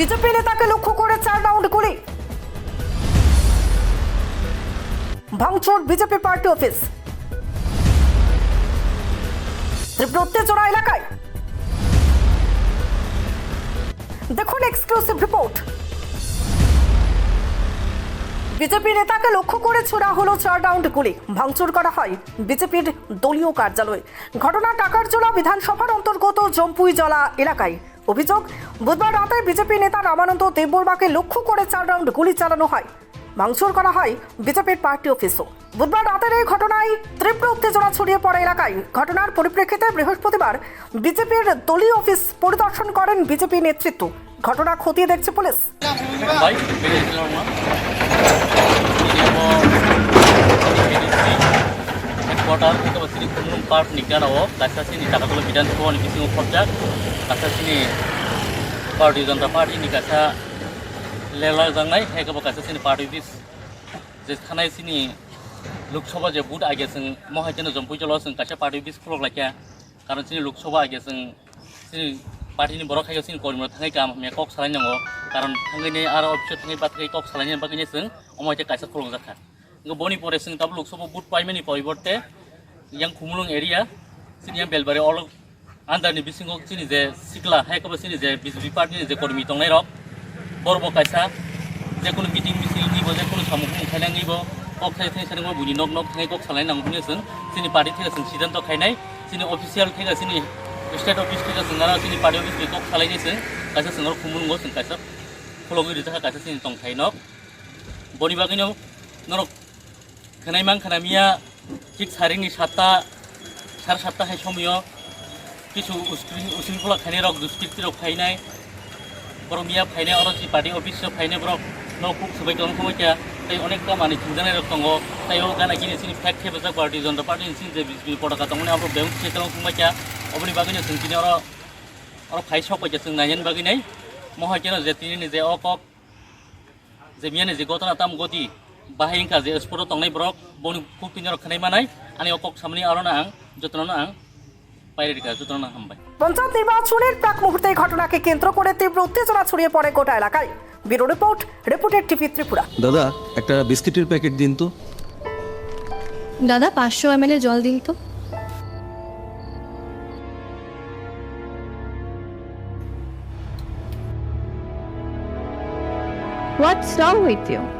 BJP নেতাকে লক্ষ্য করে চার রাউন্ড গুলি। ভাঙচুর বিজেপি পার্টি অফিস। তীব্র এলাকায়। দেখুন এক্সক্লুসিভ রিপোর্ট বিজেপি নেতাকে লক্ষ্য করে ছোড়া হলো চার রাউন্ড গুলি। ভাঙচুর করা হয় বিজেপির দলীয় কার্যালয়। ঘটনা টাকারজোলা বিধানসভার অন্তর্গত জম্পুই জলা এলাকায়। অভিযোগ বুধবার রাতে বিজেপি নেতা রামানন্দ দেববর্মাকে লক্ষ্য করে চার রাউন্ড গুলি চালানো হয় ভাঙচুর করা হয় বিজেপির পার্টি অফিসও বুধবার রাতের এই ঘটনায় তীব্র উত্তেজনা ছড়িয়ে পড়ে এলাকায় ঘটনার পরিপ্রেক্ষিতে বৃহস্পতিবার বিজেপির দলীয় অফিস পরিদর্শন করেন বিজেপি নেতৃত্ব ঘটনা খতিয়ে দেখছে police baik ilikunung park ni ganao kaisa sini takatolo bidan ko ni kisingo khorjak kaisa sini party janta party ni kaisa lela jangnai hekabo kaisa sini party bis je khanai sini Lok Sabha যে বুট আগে যেন মহাজন জম্পুই চল যেন কাছে party বিস ফুলক লাগে কারণ চিনি লোকসভা আগে যেন চিনি পার্টিনি বড় খাই চিনি কর্মী থাকাই কাম, আমি কক সালাই নাঙ্গ কারণ থাঙ্গিনি আর অফিসে থাঙ্গি বাতাই কক সালাই বাকি যেন অমাইতে কাছে ফুলক যাখা বনি পরে যেন লোকসভা বুট পাইমেনি পরিবর্তে। yang kumulung area sini yang belbari olok anda ni bisingok sini je sikla hai kaba sini je bisbi part ni je kormi tong nairok borbo kaisa je kono meeting misil ni bo je kono samukung khaina ni bo ok khai khai sanang bo buni nok nok khai kok salai nang buni sen sini party thika sen sidan to khainai sini official thika sini state office thika sen ngara sini party office kok salai ni sen kaisa sengor kumulung go sen kaisa khulongi ri thaka kaisa sini tong khainok boni bagino norok khanai mang khanamia ঠিক সারিনি সাতটা সাড়ে সাতটাহে সময় কিছু উশৃঙ্খলা খাইনে rock দুষ্কৃতি rock ফাইনাই বরং মিয়া ফাইনে আরও যে পার্টি অফিস ফাইনে বরক ন খুব সবাই কম সময়টা তাই অনেকটা মানে চিন্তানের রক দঙ্গ তাই ও গান আগে নিয়েছি ফ্যাক খেয়ে বেসা পার্টি জনতা পার্টি নিয়েছি যে বিজেপি পটাকা তখন আমরা ব্যাংক চেয়ে তখন সময়টা অবনি বাগে নিয়েছেন তিনি আরও আরও খাই সব পাইছে নাইন বাগে নাই মহাই কেন যে তিনি নিজে অক যে মিয়া নিজে গতনা তাম গতি বনি খুব পিঞ্জর খানাই মানাই আনি অকক সামনি আরনা আং যতনা আং বাইরে রিকা যতনা হামবাই পঞ্চায়েত নির্বাচনের প্রাক মুহূর্তে এই ঘটনাকে কেন্দ্র করে তীব্র উত্তেজনা ছড়িয়ে পড়ে গোটা এলাকায় bureau report reported TV Tripura দাদা একটা বিস্কিটের প্যাকেট দিন তো দাদা পাঁচশো এম জল দিন তো হোয়াটস রং উইথ ইউ